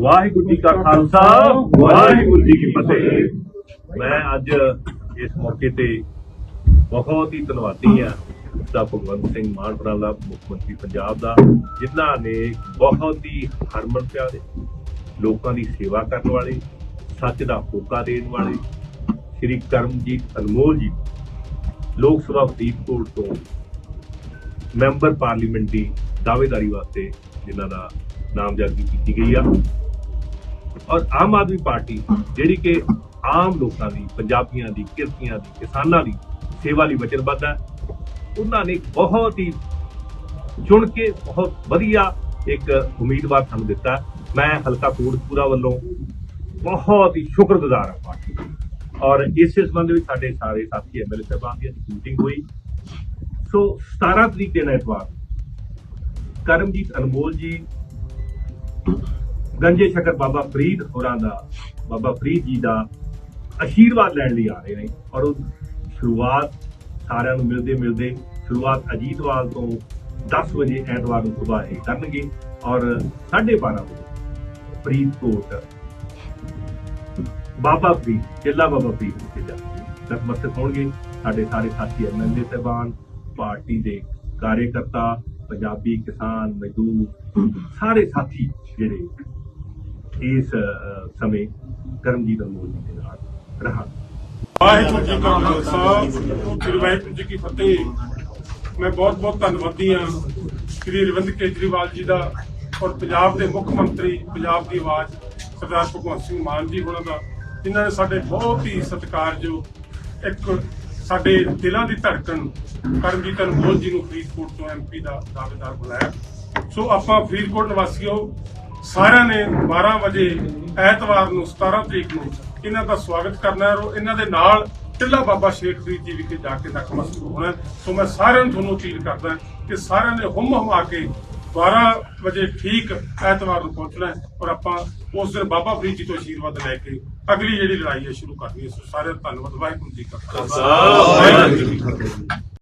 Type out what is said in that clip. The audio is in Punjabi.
ਵਾਹਿਗੁਰੂ ਜੀ ਕਾ ਖਾਲਸਾ, ਵਾਹਿਗੁਰੂ ਜੀ ਕੀ ਫਤਿਹ। ਮੈਂ ਅੱਜ ਇਸ ਮੌਕੇ ਤੇ ਬਹੁਤ ਹੀ ਧੰਨਵਾਦੀ ਹਾਂ ਦਾ ਭਗਵੰਤ ਸਿੰਘ ਮਾਨ ਦਾ, ਮੁੱਖ ਮੰਤਰੀ ਪੰਜਾਬ ਦਾ, ਜਿਨ੍ਹਾਂ ਨੇ ਬਹੁਤ ਹੀ ਹਰਮਨ ਪਿਆਰੇ ਲੋਕਾਂ ਦੀ ਸੇਵਾ ਕਰਨ ਵਾਲੇ, ਸੱਚ ਦਾ ਹੋਕਾ ਦੇਣ ਵਾਲੇ ਸ੍ਰੀ ਕਰਮਜੀਤ ਅਨਮੋਲ ਜੀ, ਲੋਕ ਸਭਾ ਫਰੀਦਕੋਟ ਤੋਂ ਮੈਂਬਰ ਪਾਰਲੀਮੈਂਟ ਦੀ ਦਾਅਵੇਦਾਰੀ ਵਾਸਤੇ ਜਿਨ੍ਹਾਂ ਦਾ ਨਾਮਜ਼ਦਗੀ ਕੀਤੀ ਗਈ ਆ। ਔਰ ਆਮ ਆਦਮੀ ਪਾਰਟੀ ਜਿਹੜੀ ਕਿ ਆਮ ਲੋਕਾਂ ਦੀ, ਪੰਜਾਬੀਆਂ ਦੀ, ਕਿਰਤੀਆਂ ਦੀ, ਕਿਸਾਨਾਂ ਦੀ ਸੇਵਾ ਲਈ ਵਚਨਬੱਧ ਹੈ, ਉਹਨਾਂ ਨੇ ਬਹੁਤ ਹੀ ਚੁਣ ਕੇ ਬਹੁਤ ਵਧੀਆ ਇੱਕ ਉਮੀਦਵਾਰ ਸਾਨੂੰ ਦਿੱਤਾ ਮੈਂ ਹਲਕਾ ਕੋਟਪੂਰਾ ਵੱਲੋਂ ਬਹੁਤ ਹੀ ਸ਼ੁਕਰਗੁਜ਼ਾਰ ਹਾਂ ਪਾਰਟੀ ਦਾ। ਔਰ ਇਸੇ ਸੰਬੰਧ ਵਿੱਚ ਸਾਡੇ ਸਾਰੇ ਸਾਥੀ ਐਮਐਲਏ ਸਾਹਿਬਾਨ ਦੀ ਅੱਜ ਮੀਟਿੰਗ ਹੋਈ। ਸੋ 17 ਤਰੀਕ ਦੇ ਐਤਵਾਰ ਕਰਮਜੀਤ ਅਨਮੋਲ ਜੀ ਗੰਜੇ ਸ਼ਕਰ ਬਾਬਾ ਫਰੀਦ ਹੋਰਾਂ ਦਾ, ਬਾਬਾ ਫਰੀਦ ਜੀ ਦਾ ਆਸ਼ੀਰਵਾਦ ਲੈਣ ਲਈ ਆ ਰਹੇ ਨੇ ਔਰ ਉਹ ਸ਼ੁਰੂਆਤ ਸਾਰਿਆਂ ਨੂੰ ਮਿਲਦੇ ਮਿਲਦੇ ਸ਼ੁਰੂਆਤ ਅਜੀਤਵਾਲ ਤੋਂ 10 ਵਜੇ ਐਤਵਾਰ ਨੂੰ ਸਵੇਰ ਇਹ ਕਰਨਗੇ ਔਰ 12:30 ਵਜੇ ਫਰੀਦਕੋਟ ਬਾਬਾ ਫਰੀਦ ਜਿੱਲਾ ਬਾਬਾ ਫਰੀਦ ਵਿਖੇ ਜਾ ਨਤਮਸਤਕ ਹੋਣਗੇ। ਸਾਡੇ ਸਾਰੇ ਸਾਥੀ ਐਮਐਲਏ ਸਾਹਿਬਾਨ, ਪਾਰਟੀ ਦੇ ਕਾਰਜਕਰਤਾ, ਪੰਜਾਬੀ ਕਿਸਾਨ, ਮਜ਼ਦੂਰ, ਸਾਰੇ ਸਾਥੀ ਜਿਹੜੇ ਇਸ ਸਮੇਂ ਕਰਮਜੀਤ ਅਨਮੋਲ ਜੀ ਦੇ ਨਾਲ ਰਹਾਂ ਵਾਹਿਗੁਰੂ ਜੀ ਕਾ ਖਾਲਸਾ, ਸ੍ਰੀ ਵਾਹਿਗੁਰੂ ਜੀ ਕੀ ਫਤਿਹ। ਮੈਂ ਬਹੁਤ ਬਹੁਤ ਧੰਨਵਾਦੀ ਹਾਂ ਸ੍ਰੀ ਅਰਵਿੰਦ ਕੇਜਰੀਵਾਲ ਜੀ ਦਾ ਔਰ ਪੰਜਾਬ ਦੇ ਮੁੱਖ ਮੰਤਰੀ, ਪੰਜਾਬ ਦੀ ਆਵਾਜ਼, ਸਰਦਾਰ ਭਗਵੰਤ ਸਿੰਘ ਮਾਨ ਜੀ ਹੋਣਾ ਦਾ, ਜਿਨ੍ਹਾਂ ਨੇ ਸਾਡੇ ਬਹੁਤ ਹੀ ਸਤਿਕਾਰਯੋਗ ਇੱਕ ਸਾਡੇ ਦਿਲਾਂ ਦੀ ਧੜਕਣ ਕਰਮਜੀਤ ਅਨਮੋਲ ਜੀ ਨੂੰ ਫਰੀਦਕੋਟ ਤੋਂ ਐਮਪੀ ਦਾ ਦਾਅਵੇਦਾਰ ਬੁਲਾਇਆ ਸੋ ਆਪਾਂ ਫਰੀਦਕੋਟ ਨਿਵਾਸੀਓ ਸਾਰਿਆਂ ਨੇ 12 ਵਜੇ ਐਤਵਾਰ ਨੂੰ 17 ਤਰੀਕ ਨੂੰ ਇਹਨਾਂ ਦਾ ਸਵਾਗਤ ਕਰਨਾ ਹੈ ਔਰ ਇਹਨਾਂ ਦੇ ਨਾਲ ਟਿੱਲਾ ਬਾਬਾ ਸ਼ੇਖ ਫਰੀਦ ਜੀ ਵਿਖੇ ਜਾ ਕੇ ਤੱਕ ਨਤਮਸਤਕ ਹੋਣਾ ਸੋ ਮੈਂ ਸਾਰਿਆਂ ਨੂੰ ਤੁਹਾਨੂੰ ਅਪੀਲ ਕਰਦਾ ਕਿ ਸਾਰਿਆਂ ਨੇ ਹੁਮ ਹਮਾ ਕੇ 12 ਵਜੇ ਠੀਕ ਐਤਵਾਰ ਨੂੰ ਪਹੁੰਚਣਾ ਔਰ ਆਪਾਂ ਉਸ ਦਿਨ ਬਾਬਾ ਫਰੀਦ ਜੀ ਤੋਂ ਆਸ਼ੀਰਵਾਦ ਲੈ ਕੇ ਅਗਲੀ ਜਿਹੜੀ ਲੜਾਈ ਹੈ ਸ਼ੁਰੂ ਕਰਨੀ ਹੈ। ਸੋ ਸਾਰਿਆਂ ਦਾ ਧੰਨਵਾਦ। ਵਾਹਿਗੁਰੂ ਜੀ ਕਾ ਖਾਲਸਾ। ਵਾਹਿਗੁਰੂ ਜੀ ਕੀ ਫਤਿਹ।